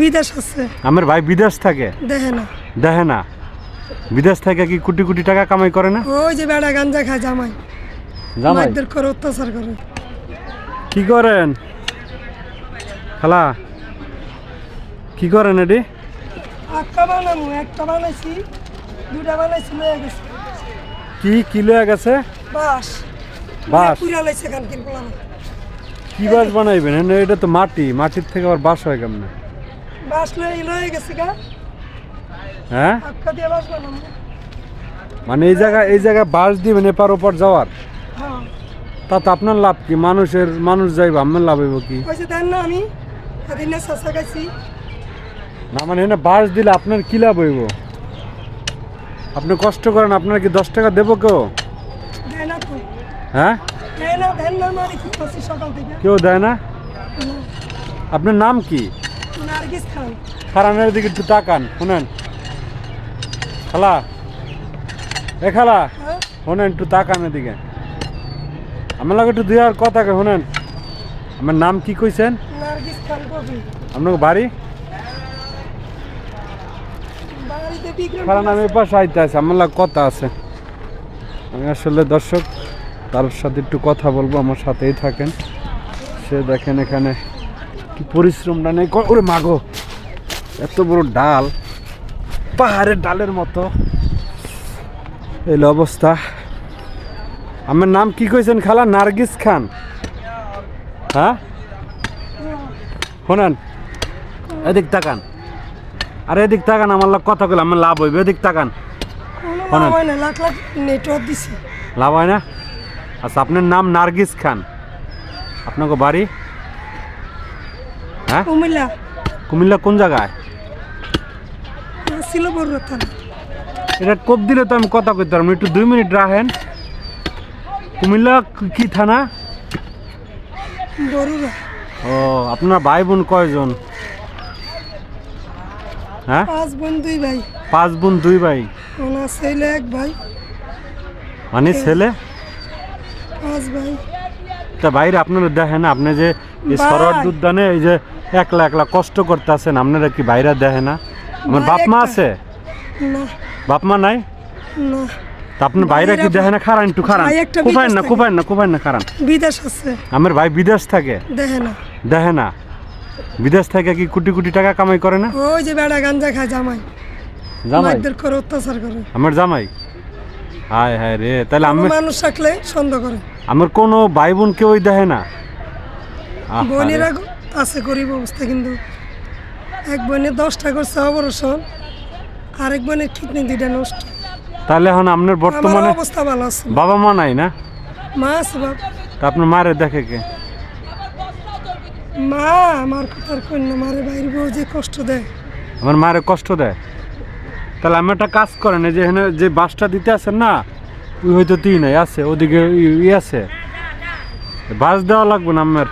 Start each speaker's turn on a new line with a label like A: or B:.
A: বিদেশ আছে।
B: আমার ভাই বিদেশ থাকে?
A: দেখে না।
B: দেখে না? বিদেশ থেকে কি কোটি কোটি টাকা কামাই করে না?
A: ওই যে বেড়া গাঞ্জা খায় জামাই।
B: জামাই?
A: মারধর করে অত্যাচার করে।
B: কি করেন? খালা কি করেন এটি
A: একটা বানামু একটা বানাইছি দুটা বানাইছি লয়ে গেছে।
B: কি কি লয়ে গেছে?
A: বাস
B: বাঁশ?
A: পুরা লাইছে কান
B: কি বাস বানাইবেন? এটা তো মাটি মাটির থেকে আবার বাস হয় কেমনে? হ্যাঁ? মানে এই জায়গায় এই জায়গায় বাস দিবেন এপার ওপর যাওয়ার?
A: হ্যাঁ।
B: তাতে আপনার লাভ কি? মানুষের মানুষ যাইব আমার লাভ হইব কি?
A: না আমি
B: মানে এনে বাস দিলে আপনার কি লাভ হইব? আপনি কষ্ট করেন আপনার কি দশ টাকা দেবো কেউ? হ্যাঁ?
A: মানে
B: কেউ দেয় না? আপনার নাম কি? খারানের দিকে একটু তাকান শুনেন। খালা এ খালা
A: হ্যাঁ?
B: শোনেন একটু তাকান এদিকে। আমার লাগে একটু দুই আর কথা শোনেন। আমার নাম কি কইছেন? আপনার বাড়ি? কারণ আমি পাশে আইতে আছে আমার লাগে কথা আছে। আমি আসলে দর্শক তার সাথে একটু কথা বলব আমার সাথেই থাকেন। সে দেখেন এখানে কি পরিশ্রমটা নেই? ওরে মাগো এত বড় ডাল পাহাড়ের ডালের মতো। এই অবস্থা। আমার নাম কি কইছেন খালা? নার্গিস খান। হ্যাঁ? শোনেন এদিক তাকান। আরে এদিক তাকান আমার লাগ কথা কইলাম আমার লাভ হইবে। এদিক তাকান।
A: লাভ হয় না লাখ লাখ নেটওয়ার্ক দিছি।
B: লাভ হয় না? আচ্ছা আপনার নাম নার্গিস খান। আপনাকে বাড়ি? হ্যাঁ?
A: কুমিল্লা।
B: কুমিল্লা কোন জায়গায়?
A: ছিল বড় থানা।
B: এটা কোপ দিলে তো আমি কথা কইতে পারব। একটু দুই মিনিট রাখেন। কুমিল্লা কি- কি থানা?
A: বড়রা
B: ও আপনার ভাই বোন কয়জন? হ্যাঁ?
A: পাঁচ বোন দুই ভাই।
B: পাঁচ বোন দুই ভাই।
A: ওনার ছেলে এক ভাই।
B: মানে ছেলে?
A: পাঁচ ভাই।
B: তা বাইরে আপনারা দেখেন আপনি যে
A: ভাই।
B: সরোয়ার উদ্যানে এই যে একলা একলা কষ্ট করতে আছেন আপনারা কি বাইরে দেখে না? আমার বাপ মা আছে?
A: না।
B: বাপ মা নাই?
A: না।
B: তা আপনার বাইরে কি দেখে না? খারান একটু খারান। কোপাইন না
A: থাকে।
B: না কোপাইন না খারান।
A: বিদেশ আছে।
B: আমার ভাই বিদেশ থাকে?
A: দেখে না।
B: দেখে না? বিদেশ থেকে কি কোটি কোটি টাকা কামাই করে না?
A: ওই যে বেড়া গাঞ্জা খায় জামাই।
B: জামাই?
A: করে অত্যাচার করে।
B: আমার জামাই? হায় হায় রে তাহলে আমি
A: মানুষ থাকলে সন্দেহ করে।
B: আমার কোনো ভাই বোন কেউই দেখে না।
A: বোনেরা আছে গরিব অবস্থা কিন্তু। এক বোনের দশটা করছে অপারেশন আরেক বোনের কিডনি দুইটা নষ্ট।
B: তাহলে এখন আপনার বর্তমানে
A: অবস্থা ভালো আছে।
B: বাবা মা নাই না?
A: মা আছে বাপ।
B: তা আপনার মারে দেখে কে?
A: মা আমার কথার কন্যা মারে বাইরে বউ যে কষ্ট দেয়।
B: আমার মারে কষ্ট দেয়? তাহলে আমি একটা কাজ করেন, এই যে এখানে যে বাসটা দিতে আছেন না, ওই হয়তো তিন আছে, ওদিকে ইয়ে আছে। বাস দেওয়া লাগবে না আমার।